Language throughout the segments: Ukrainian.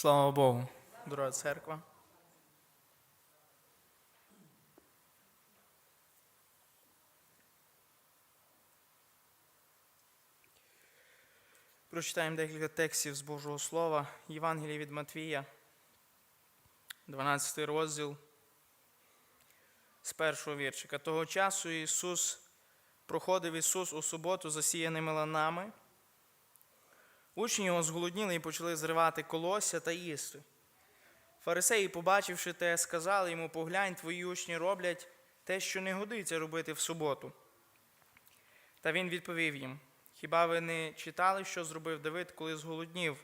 Слава Богу, дорога церква. Прочитаємо декілька текстів з Божого Слова. Євангелія від Матвія, 12 розділ з першого віршика. Того часу Ісус проходив Ісус у суботу, засіяними ланами. Учні його зголодніли і почали зривати колосся та їсти. Фарисеї, побачивши те, сказали йому: поглянь, твої учні роблять те, що не годиться робити в суботу. Та він відповів їм: Хіба ви не читали, що зробив Давид, коли зголоднів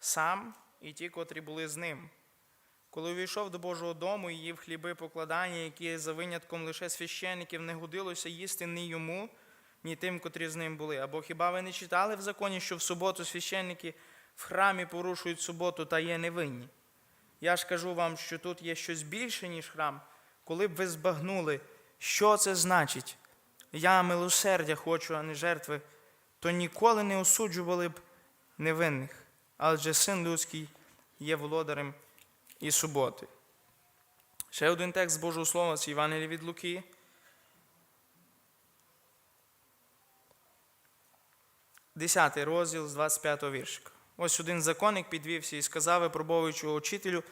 сам і ті, котрі були з ним? Коли увійшов до Божого дому і їв хліби покладання, які за винятком лише священиків не годилося їсти ні йому, ні тим, котрі з ним були. Або хіба ви не читали в законі, що в суботу священники в храмі порушують суботу та є невинні? Я ж кажу вам, що тут є щось більше, ніж храм. Коли б ви збагнули, що це значить, я милосердя хочу, а не жертви, то ніколи не осуджували б невинних, адже син людський є володарем і суботи. Ще один текст Божого Слова з Євангелія від Луки. Десятий розділ з 25 віршика. Ось один законник підвівся і сказав випробовуючого учителю,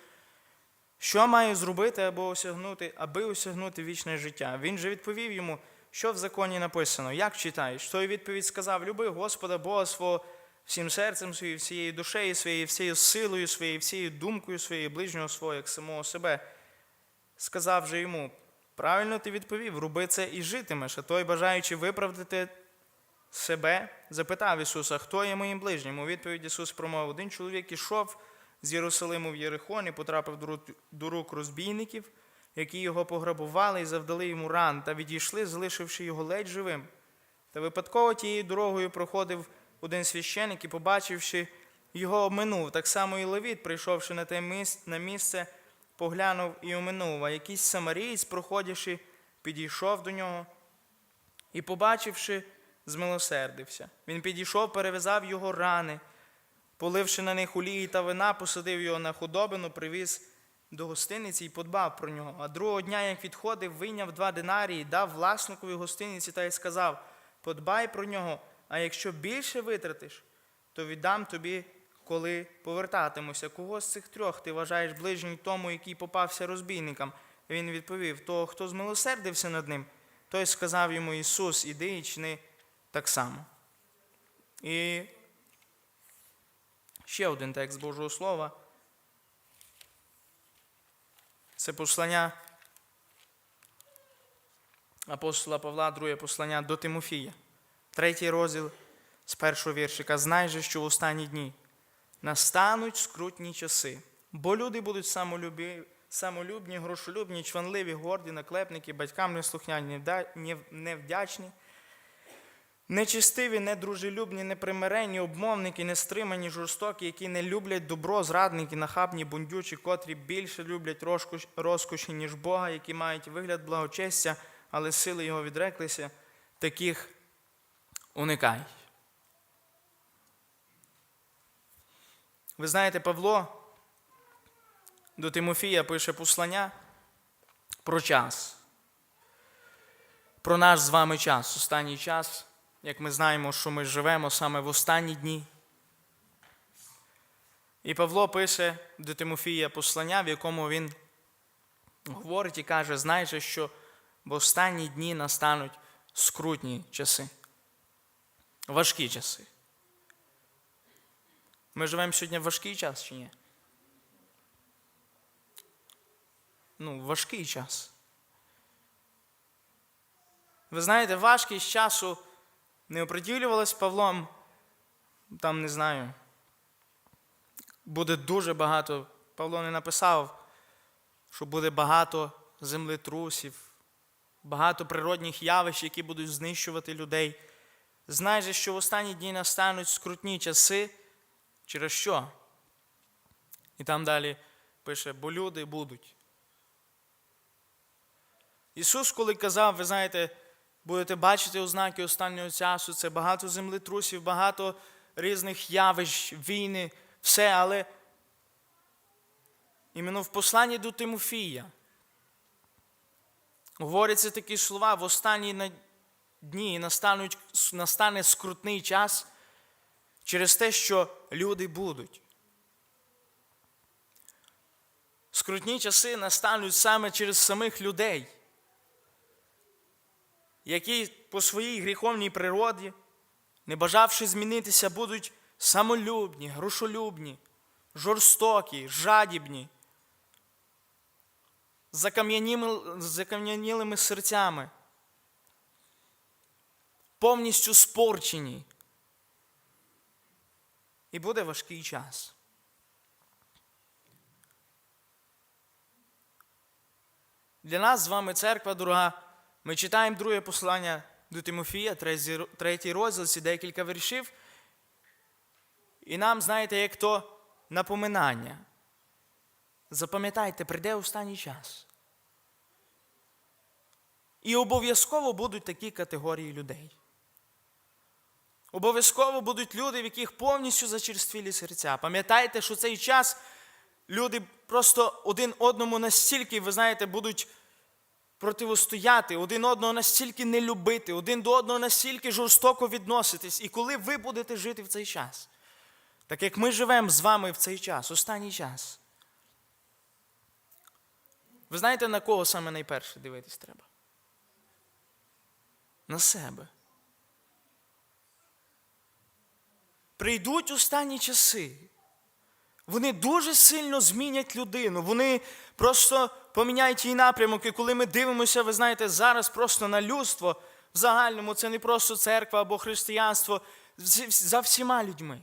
що маю зробити, аби осягнути, аби осягнути вічне життя. Він же відповів йому, що в законі написано, як читаєш. Той відповідь сказав: Люби Господа Бога свого всім серцем своїм, всією душею своєю, всією силою своєю, всією думкою своєю, ближнього свого, як самого себе. Сказав же йому: правильно ти відповів, роби це і житимеш, а той, бажаючи виправдати себе, запитав Ісуса, хто є моїм ближнім. У відповідь Ісус промовив, один чоловік ішов з Єрусалиму в Єрихон і потрапив до рук розбійників, які його пограбували і завдали йому ран, та відійшли, залишивши його ледь живим. Та випадково тією дорогою проходив один священик і, побачивши його, обминув. Так само і Левіт, прийшовши на те місце, на місце, поглянув і оминув. А якийсь самарієць, проходячи, підійшов до нього і, побачивши, змилосердився. Він підійшов, перев'язав його рани, поливши на них олії та вина, посадив його на худобину, привіз до гостиниці і подбав про нього. А другого дня, як відходив, вийняв два динарії, дав власникові гостиниці та й сказав: подбай про нього, а якщо більше витратиш, то віддам тобі, коли повертатимуся. Кого з цих трьох ти вважаєш ближнім тому, який попався розбійникам? Він відповів: того, хто змилосердився над ним, той сказав йому Ісус, іди і чини так само. І ще один текст Божого Слова. Це послання апостола Павла, друге послання до Тимофія, третій розділ з першого віршика. Знай же, що в останні дні настануть скрутні часи, бо люди будуть самолюбі, самолюбні, грошолюбні, чванливі, горді, наклепники, батькам неслухняні, невдячні. Нечистиві, недружелюбні, непримиренні, обмовники, нестримані, жорстокі, які не люблять добро, зрадники, нахабні, бундючі, котрі більше люблять розкош, розкоші, ніж Бога, які мають вигляд благочестя, але сили його відреклися, таких уникай. Ви знаєте, Павло до Тимофія пише послання про час. Про наш з вами час, останній час, як ми знаємо, що ми живемо саме в останні дні. І Павло пише до Тимофія послання, в якому він говорить і каже: знайте, що в останні дні настануть скрутні часи, важкі часи. Ми живемо сьогодні в важкий час чи ні? Ну, важкий час. Ви знаєте, важкість часу не оприділювалась Павлом, там не знаю. Буде дуже багато. Павло не написав, що буде багато землетрусів, багато природних явищ, які будуть знищувати людей. Знай же, що в останні дні настануть скрутні часи. Через що? І там далі пише, бо люди будуть. Ісус, коли казав, ви знаєте, будете бачити ознаки останнього часу, це багато землетрусів, багато різних явищ, війни, все, але іменно в посланні до Тимофія. Говоряться такі слова в останні дні настануть, настане скрутний час через те, що люди будуть. Скрутні часи настануть саме через самих людей, які по своїй гріховній природі, не бажавши змінитися, будуть самолюбні, грошолюбні, жорстокі, жадібні, закам'янілими серцями, повністю спорчені. І буде важкий час. Для нас з вами церква дорога. Ми читаємо друге послання до Тимофія, третій роз- розділ, ці декілька віршів. І нам, знаєте, як то напоминання. Запам'ятайте, прийде останній час. І обов'язково будуть такі категорії людей. Обов'язково будуть люди, в яких повністю зачерствілі серця. Пам'ятайте, що цей час люди просто один одному настільки, ви знаєте, будуть противостояти, один одного настільки не любити, один до одного настільки жорстоко відноситись. І коли ви будете жити в цей час, так як ми живемо з вами в цей час, останній час. Ви знаєте, на кого саме найперше дивитись треба? На себе. Прийдуть останні часи. Вони дуже сильно змінять людину. Вони просто поміняють її напрямок. І коли ми дивимося, ви знаєте, зараз просто на людство в загальному, це не просто церква або християнство за всіма людьми.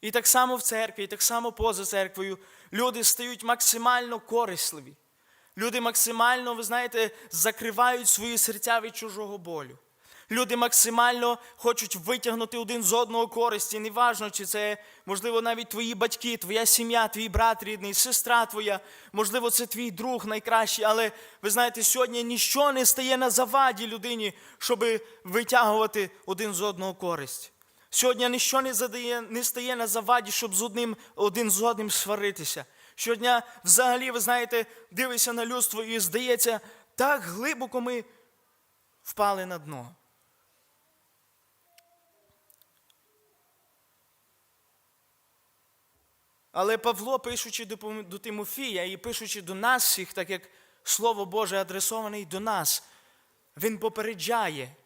І так само в церкві, і так само поза церквою люди стають максимально корисливі. Люди максимально, ви знаєте, закривають свої серця від чужого болю. Люди максимально хочуть витягнути один з одного користі. Неважно, чи це, можливо, навіть твої батьки, твоя сім'я, твій брат рідний, сестра твоя, можливо, це твій друг найкращий. Але ви знаєте, сьогодні ніщо не стає на заваді людині, щоб витягувати один з одного користь. Сьогодні ніщо не, задає, не стає на заваді, щоб з одним, один з одним сваритися. Сьогодні, взагалі, ви знаєте, дивишся на людство і здається, так глибоко ми впали на дно. Але Павло, пишучи до Тимофія і пишучи до нас всіх, так як Слово Боже адресований до нас, він попереджає.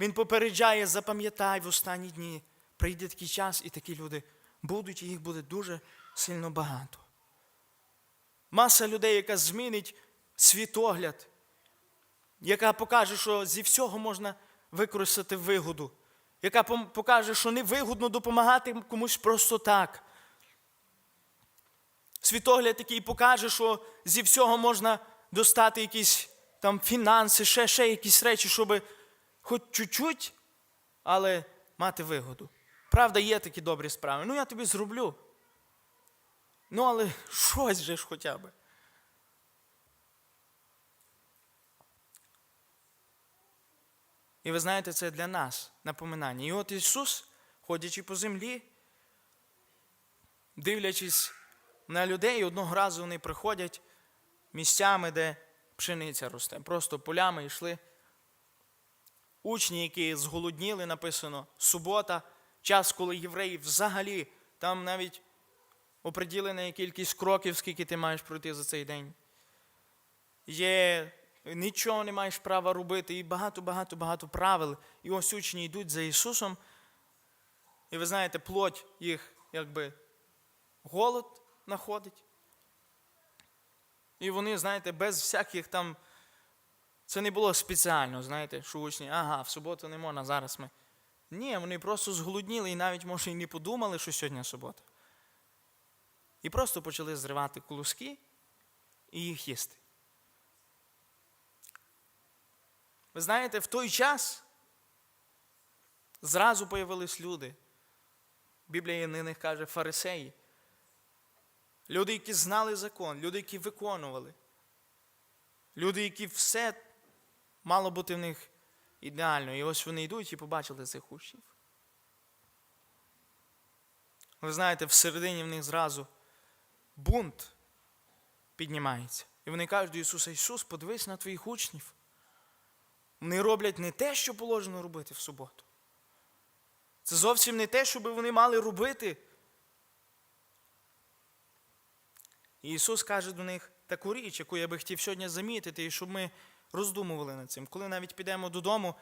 Він попереджає, запам'ятай в останні дні. Прийде такий час, і такі люди будуть, і їх буде дуже сильно багато. Маса людей, яка змінить світогляд, яка покаже, що зі всього можна використати вигоду, яка покаже, що невигодно допомагати комусь просто так. Світогляд, який покаже, що зі всього можна достати якісь там фінанси, ще, ще якісь речі, щоб хоч чуть-чуть, але мати вигоду. Правда, є такі добрі справи. Ну, я тобі зроблю. Ну, але щось же ж хоча б. І ви знаєте, це для нас напоминання. І от Ісус, ходячи по землі, дивлячись на людей, одного разу вони приходять місцями, де пшениця росте. Просто полями йшли. Учні, які зголодніли, написано, субота, час, коли євреї взагалі, там навіть оприділена кількість кроків, скільки ти маєш пройти за цей день. Є, нічого не маєш права робити, і багато-багато-багато правил. І ось учні йдуть за Ісусом. І ви знаєте, плоть їх якби голод знаходить. І вони, знаєте, без всяких там. Це не було спеціально, знаєте, що учні, ага, в суботу не можна, зараз ми. Ні, вони просто зголодніли і навіть, може, і не подумали, що сьогодні субота. І просто почали зривати колоски і їх їсти. Ви знаєте, в той час зразу появились люди. Біблія на них каже фарисеї. Люди, які знали закон, люди, які виконували. Люди, які все мало бути в них ідеально. І ось вони йдуть і побачили цих учнів. ви знаєте, всередині в них зразу бунт піднімається. І вони кажуть до Ісуса, Ісус, подивись на твоїх учнів. Вони роблять не те, що положено робити в суботу. Це зовсім не те, що вони мали робити. І Ісус каже до них таку річ, яку я би хотів сьогодні замітити, і щоб ми роздумували над цим. Коли навіть підемо додому,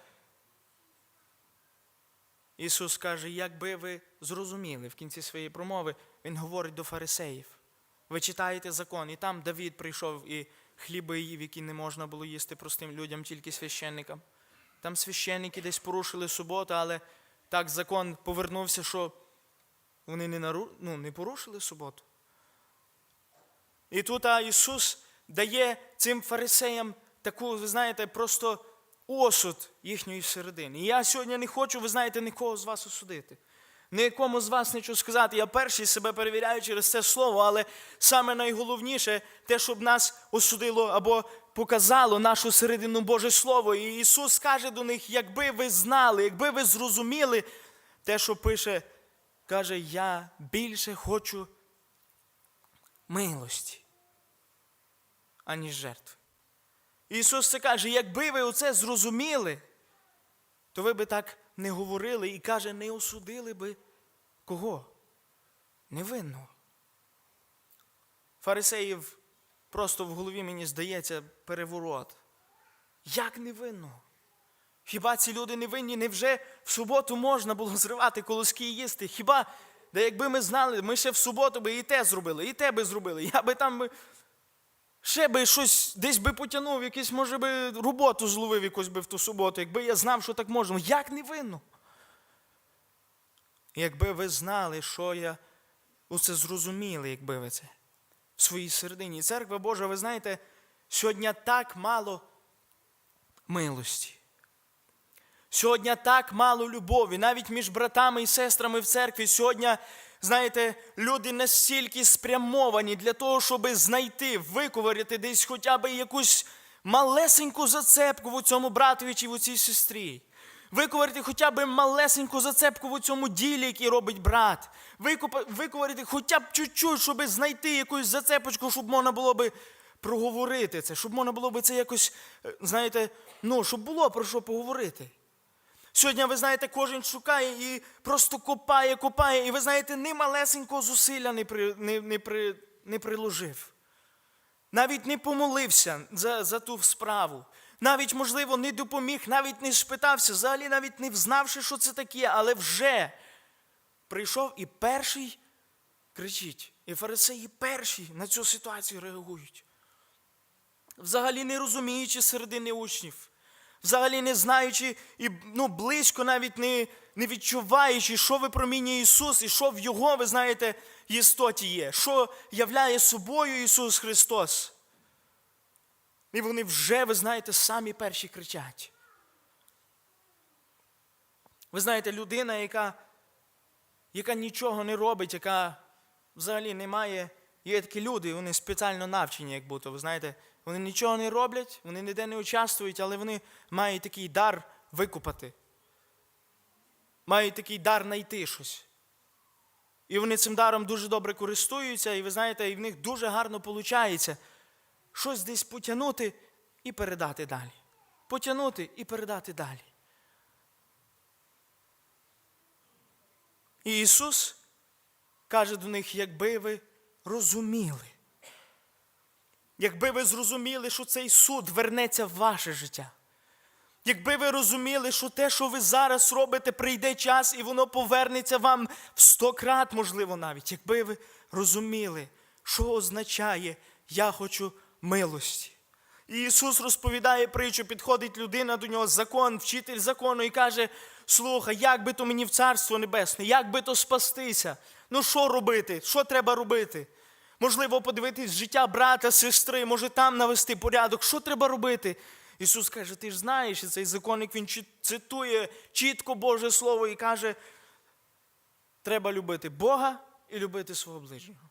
Ісус каже, якби ви зрозуміли в кінці своєї промови, Він говорить до фарисеїв. Ви читаєте закон, і там Давід прийшов і хліби їв, які не можна було їсти простим людям, тільки священникам. Там священники десь порушили суботу, але так закон повернувся, що вони не, нару... ну, не порушили суботу. І тут Ісус дає цим фарисеям таку, ви знаєте, просто осуд їхньої середини. І я сьогодні не хочу, ви знаєте, нікого з вас осудити. Нікому з вас нічого сказати. Я перший себе перевіряю через це слово, але саме найголовніше те, щоб нас осудило або показало нашу середину Боже Слово. І Ісус каже до них, якби ви знали, якби ви зрозуміли те, що пише, каже, я більше хочу милості, аніж жертви. Ісус це каже, якби ви оце зрозуміли, то ви би так не говорили і каже, не осудили би кого? Невинного. Фарисеїв просто в голові, мені здається, переворот. Як невинного? Хіба ці люди невинні? Невже в суботу можна було зривати колоски і їсти? Хіба, да якби ми знали, ми ще в суботу би і те зробили, і те би зробили. Я би там ще би щось десь би потягнув, якийсь, може би, роботу зловив якусь би в ту суботу, якби я знав, що так можна. Як невинно? Якби ви знали, що я оце зрозуміли, якби ви це в своїй середині. Церква Божа, ви знаєте, сьогодні так мало милості. Сьогодні так мало любові, навіть між братами і сестрами в церкві. Сьогодні, знаєте, люди настільки спрямовані для того, щоб знайти, виковиряти десь хоча б якусь малесеньку зацепку в цьому братові чи в цій сестрі. Виковарити хоча б малесеньку зацепку в цьому ділі, який робить брат. Виковарити хоча б чуть-чуть, щоб знайти якусь зацепочку, щоб можна було би проговорити це, щоб можна було би це якось, е, знаєте, ну, щоб було про що поговорити. Сьогодні, ви знаєте, кожен шукає і просто копає, копає, і ви знаєте, ні малесенького зусилля не, при, не, не, при, не приложив. Навіть не помолився за, за ту справу. Навіть, можливо, не допоміг, навіть не спитався, взагалі навіть не взнавши, що це таке, але вже прийшов і перший кричить. І фарисеї перші на цю ситуацію реагують. Взагалі не розуміючи середини учнів, взагалі не знаючи і ну, близько навіть не, не відчуваючи, що випромінює Ісус і що в Його, ви знаєте, істоті є, що являє собою Ісус Христос. І вони вже, ви знаєте, самі перші кричать. Ви знаєте, людина, яка яка нічого не робить, яка взагалі не має. Є такі люди, вони спеціально навчені, як будто, ви знаєте, вони нічого не роблять, вони ніде не участвують, але вони мають такий дар викупати. Мають такий дар знайти щось. І вони цим даром дуже добре користуються, і ви знаєте, і в них дуже гарно виходить щось десь потягнути і передати далі. Потягнути і передати далі. І Ісус каже до них, якби ви розуміли, якби ви зрозуміли, що цей суд вернеться в ваше життя. Якби ви розуміли, що те, що ви зараз робите, прийде час і воно повернеться вам в сто крат, можливо, навіть. Якби ви розуміли, що означає я хочу милості. І Ісус розповідає притчу, підходить людина до нього, закон, вчитель закону, і каже: слухай, як би то мені в Царство Небесне, як би то спастися? Ну що робити? Що треба робити? Можливо, подивитись життя брата, сестри, може там навести порядок. Що треба робити? Ісус каже, ти ж знаєш, і цей законник він цитує чітко Боже Слово і каже, треба любити Бога і любити свого ближнього.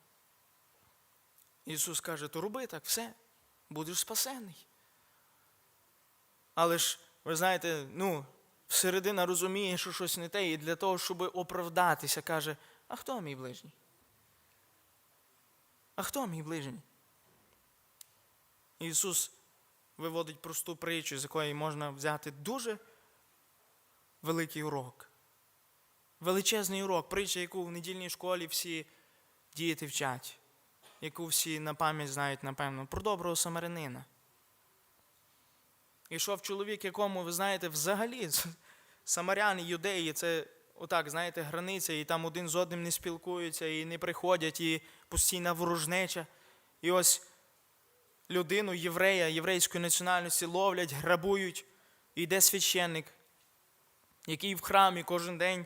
Ісус каже, то роби так, все, будеш спасений. Але ж, ви знаєте, ну, всередина розуміє, що щось не те, і для того, щоб оправдатися, каже, А хто мій ближній? А хто мій ближній? Ісус виводить просту притчу, з якої можна взяти дуже великий урок. Величезний урок, притча, яку в недільній школі всі діти вчать, яку всі на пам'ять знають, напевно, про доброго самарянина. Ішов чоловік, якому, ви знаєте, взагалі самаряни, юдеї, це отак, знаєте, границя, і там один з одним не спілкуються, і не приходять, і постійна ворожнеча. І ось людину, єврея, єврейської національності ловлять, грабують. І йде священник, який в храмі кожен день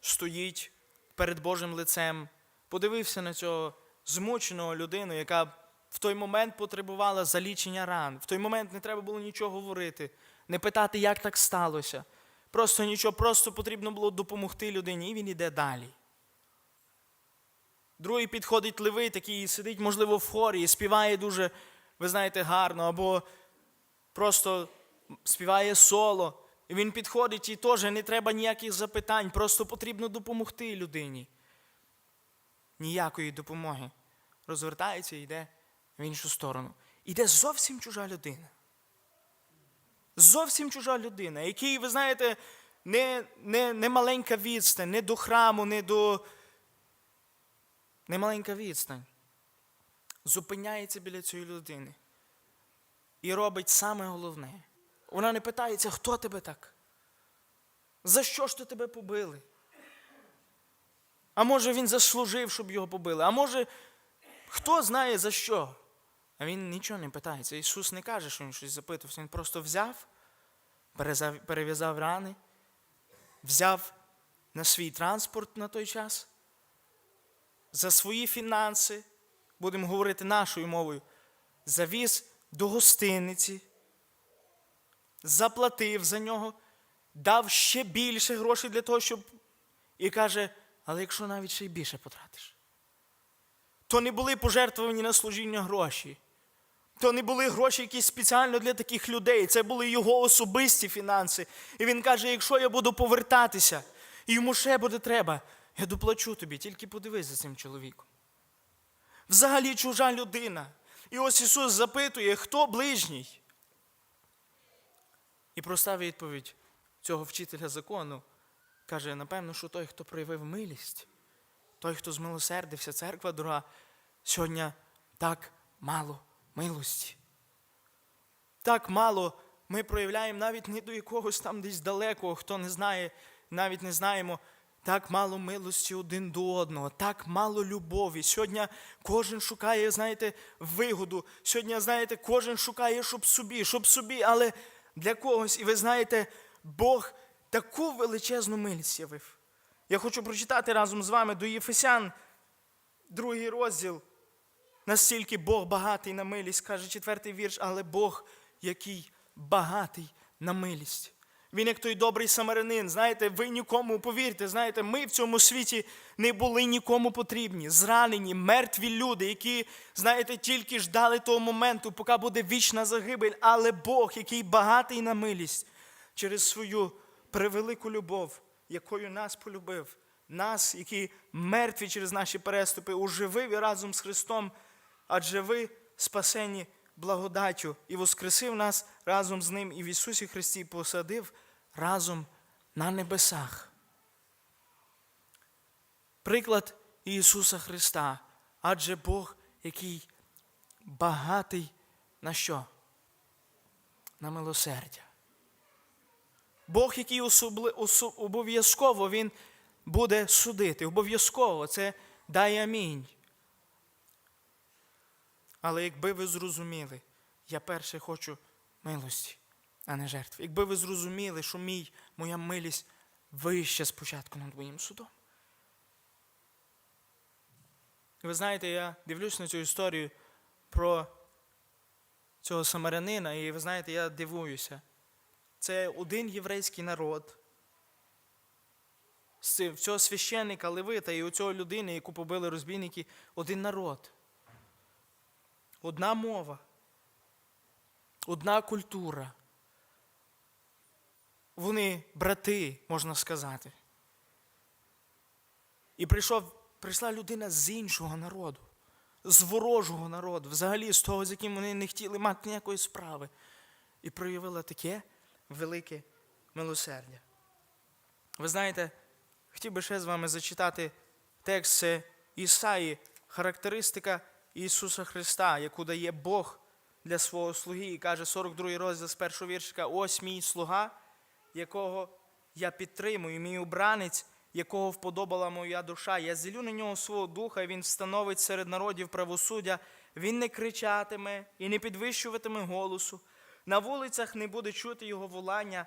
стоїть перед Божим лицем, подивився на цього змученого людину, яка в той момент потребувала залічення ран. В той момент не треба було нічого говорити, не питати, як так сталося. Просто нічого, просто потрібно було допомогти людині, і він йде далі. Другий підходить левий, такий сидить, можливо, в хорі і співає дуже, ви знаєте, гарно, або просто співає соло. І він підходить і теж не треба ніяких запитань, просто потрібно допомогти людині. Ніякої допомоги. Розвертається і йде в іншу сторону. Іде зовсім чужа людина. Зовсім чужа людина, який, ви знаєте, не, не, не маленька відстань, не до храму, не до. Не маленька відстань. Зупиняється біля цієї людини. І робить саме головне. Вона не питається, хто тебе так? За що ж то тебе побили? А може він заслужив, щоб його побили? А може, хто знає за що? А він нічого не питається. Ісус не каже, що він щось запитувався. Він просто взяв, перев'язав рани, взяв на свій транспорт на той час, за свої фінанси, будемо говорити нашою мовою, завіз до гостиниці, заплатив за нього, дав ще більше грошей для того, щоб. І каже, але якщо навіть ще й більше потратиш, то не були пожертвовані на служіння гроші. То не були гроші якісь спеціально для таких людей. Це були його особисті фінанси. І він каже: якщо я буду повертатися, і йому ще буде треба, я доплачу тобі, тільки подивись за цим чоловіком. Взагалі чужа людина. І ось Ісус запитує, хто ближній? І проста відповідь цього вчителя закону каже: напевно, що той, хто проявив милість, той, хто змилосердився, церква дорога, сьогодні так мало милості. Так мало ми проявляємо навіть не до якогось там десь далекого, хто не знає, навіть не знаємо. Так мало милості один до одного, так мало любові. Сьогодні кожен шукає, знаєте, вигоду. Сьогодні, знаєте, кожен шукає, щоб собі, щоб собі, але для когось. І ви знаєте, Бог таку величезну милість явив. Я хочу прочитати разом з вами до Єфесян, другий розділ. Настільки Бог багатий на милість, каже четвертий вірш, але Бог, який багатий на милість. Він як той добрий самарянин, знаєте, ви нікому повірте, знаєте, ми в цьому світі не були нікому потрібні, зранені, мертві люди, які, знаєте, тільки ждали того моменту, поки буде вічна загибель, але Бог, який багатий на милість, через свою превелику любов, якою нас полюбив, нас, які мертві через наші переступи, оживив і разом з Христом, адже ви спасені благодаттю і воскресив нас разом з Ним і в Ісусі Христі посадив разом на небесах. Приклад Ісуса Христа, адже Бог, який багатий на що? На милосердя. Бог, який обов'язково Він буде судити. Обов'язково це дай амінь. Але якби ви зрозуміли, я перше хочу милості, а не жертв. Якби ви зрозуміли, що мій, моя милість вища спочатку над моїм судом. Ви знаєте, я дивлюсь на цю історію про цього самарянина, і ви знаєте, я дивуюся. Це один єврейський народ. З цього священника Левита і у цього людини, яку побили розбійники, один народ. Одна мова, одна культура. Вони брати, можна сказати. І прийшов прийшла людина з іншого народу, з ворожого народу, взагалі з того, з яким вони не хотіли мати ніякої справи, і проявила таке велике милосердя. Ви знаєте, хотів би ще з вами зачитати текст Ісаї, характеристика Ісуса Христа, яку дає Бог для свого слуги, і каже 42 розділ з першого віршика: Ось мій слуга, якого я підтримую, мій обранець, якого вподобала моя душа. Я зілю на нього свого духа, і він встановить серед народів правосуддя. Він не кричатиме і не підвищуватиме голосу. На вулицях не буде чути його волання,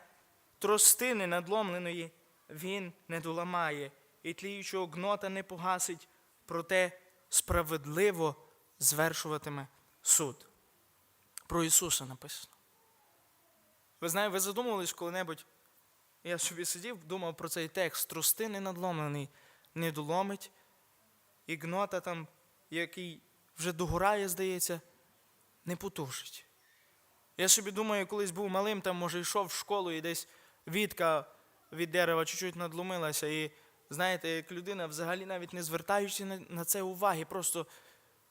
тростини надломленої він не доламає, і тліючого гнота не погасить, проте справедливо звершуватиме суд. Про Ісуса написано. Ви знаєте, ви задумувались коли-небудь? Я собі сидів, думав про цей текст. Тростини надломлений не доломить, і гнота там, який вже догорає, здається, не потушить. Я собі думаю, колись був малим, там, може, йшов в школу і десь вітка від дерева чуть-чуть надломилася. І знаєте, як людина взагалі навіть не звертаючи на це уваги, просто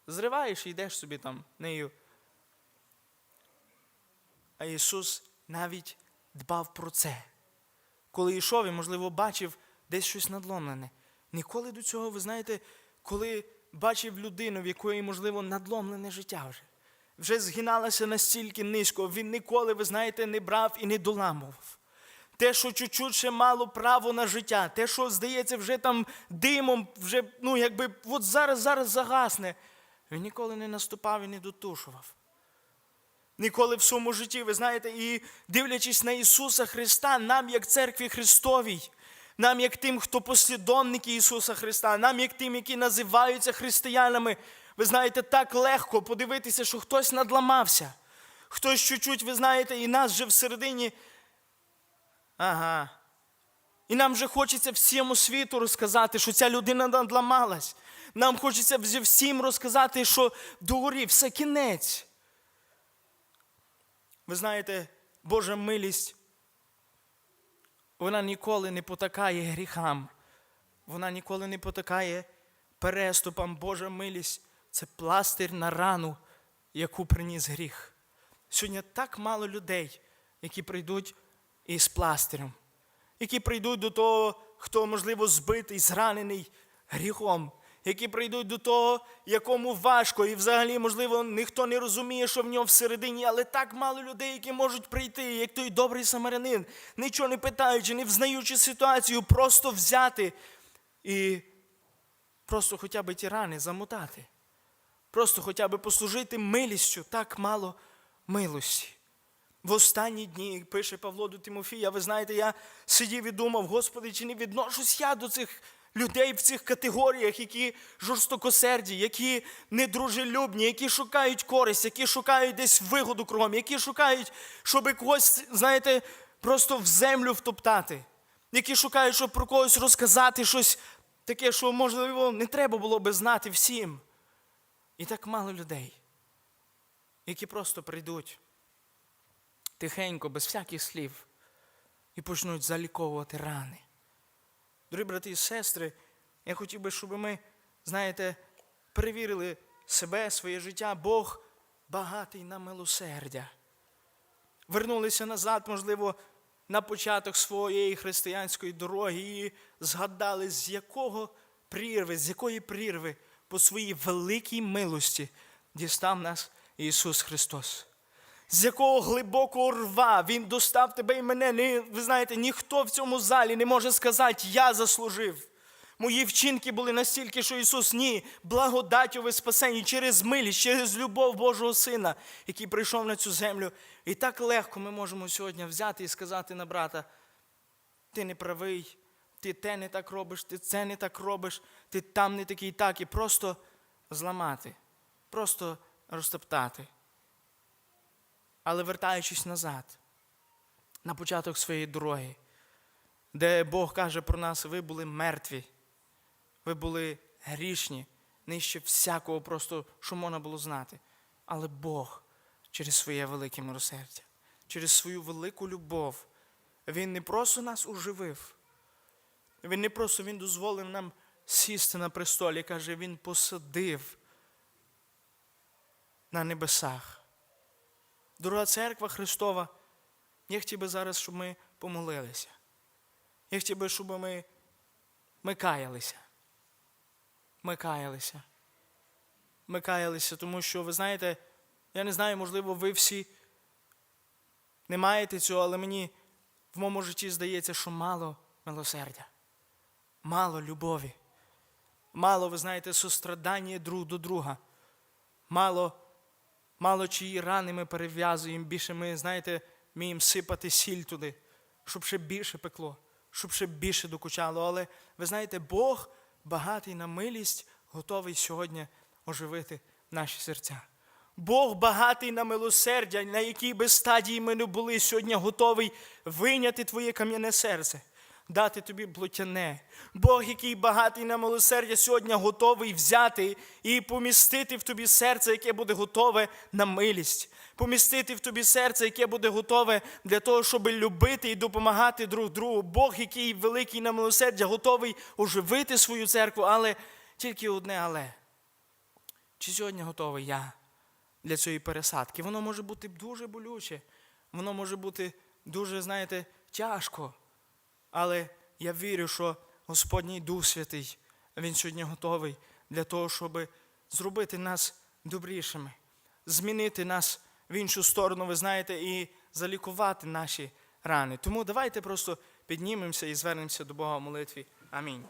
зриваєш і йдеш собі там нею. А Ісус навіть дбав про це. Коли йшов і, можливо, бачив десь щось надломлене. Ніколи до цього, ви знаєте, коли бачив людину, в якої, можливо, надломлене життя вже, вже згиналася настільки низько, він ніколи, ви знаєте, не брав і не доламував. Те, що чуть-чуть ще мало право на життя, те, що, здається, вже там димом, вже, ну, якби от зараз, зараз загасне, він ніколи не наступав і не дотушував. Ніколи в своєму житті, ви знаєте, і дивлячись на Ісуса Христа, нам, як церкві Христовій, нам, як тим, хто послідовники Ісуса Христа, нам, як тим, які називаються християнами, ви знаєте, так легко подивитися, що хтось надламався. Хтось чуть-чуть, ви знаєте, і нас вже всередині. Ага. І нам вже хочеться всьому світу розказати, що ця людина надламалась. Нам хочеться всім розказати, що догорі, все кінець. Ви знаєте, Божа милість, вона ніколи не потакає гріхам, вона ніколи не потакає переступам. Божа милість це пластир на рану, яку приніс гріх. Сьогодні так мало людей, які прийдуть із пластирем, які прийдуть до того, хто, можливо, збитий, зранений гріхом, які прийдуть до того, якому важко, і взагалі, можливо, ніхто не розуміє, що в нього всередині, але так мало людей, які можуть прийти, як той добрий самарянин, нічого не питаючи, не взнаючи ситуацію, просто взяти і просто хоча б ті рани замотати. Просто хоча б послужити милістю, так мало милості. В останні дні пише Павло до Тимофія, ви знаєте, я сидів і думав, Господи, чи не відношусь я до цих людей в цих категоріях, які жорстокосерді, які недружелюбні, які шукають користь, які шукають десь вигоду кругом, які шукають, щоб когось, знаєте, просто в землю втоптати, які шукають, щоб про когось розказати щось таке, що, можливо, не треба було би знати всім. І так мало людей, які просто прийдуть тихенько, без всяких слів, і почнуть заліковувати рани. Дорогі брати і сестри, я хотів би, щоб ми, знаєте, перевірили себе, своє життя. Бог багатий на милосердя. Вернулися назад, можливо, на початок своєї християнської дороги і згадали, з якого прірви, з якої прірви по своїй великій милості дістав нас Ісус Христос. З якого глибокого рва Він достав тебе і мене. Ви знаєте, ніхто в цьому залі не може сказати, я заслужив. Мої вчинки були настільки, що Ісус ні, благодаттю ви спасені через милість, через любов Божого Сина, який прийшов на цю землю. І так легко ми можемо сьогодні взяти і сказати на брата: ти не правий, ти те не так робиш, ти це не так робиш, ти там не такий так, і просто зламати, просто розтоптати. Але вертаючись назад, на початок своєї дороги, де Бог каже про нас, ви були мертві, ви були грішні, нижче всякого просто, що можна було знати. Але Бог через своє велике милосердя, через свою велику любов, Він не просто нас уживив, Він не просто Він дозволив нам сісти на престолі. Каже, Він посадив на небесах. Дорога церква Христова, я хотів би зараз, щоб ми помолилися. Я хотів би, щоб ми, ми каялися. Ми каялися. Ми каялися, тому що, ви знаєте, я не знаю, можливо, ви всі не маєте цього, але мені в моєму житті здається, що мало милосердя, мало любові, мало, ви знаєте, сострадання друг до друга, мало, мало чиї рани ми перев'язуємо, більше ми, знаєте, вміємо сипати сіль туди, щоб ще більше пекло, щоб ще більше докучало. Але ви знаєте, Бог багатий на милість, готовий сьогодні оживити наші серця. Бог багатий на милосердя, на якій би стадії ми не були, сьогодні готовий вийняти твоє кам'яне серце, дати тобі плотяне. Бог, який багатий на милосердя, сьогодні готовий взяти і помістити в тобі серце, яке буде готове на милість. Помістити в тобі серце, яке буде готове для того, щоб любити і допомагати друг другу. Бог, який великий на милосердя, готовий оживити свою церкву, але тільки одне але. Чи сьогодні готовий я для цієї пересадки? Воно може бути дуже болюче, воно може бути дуже, знаєте, тяжко. Але я вірю, що Господній Дух Святий, Він сьогодні готовий для того, щоб зробити нас добрішими, змінити нас в іншу сторону, ви знаєте, і залікувати наші рани. Тому давайте просто піднімемося і звернемося до Бога в молитві. Амінь.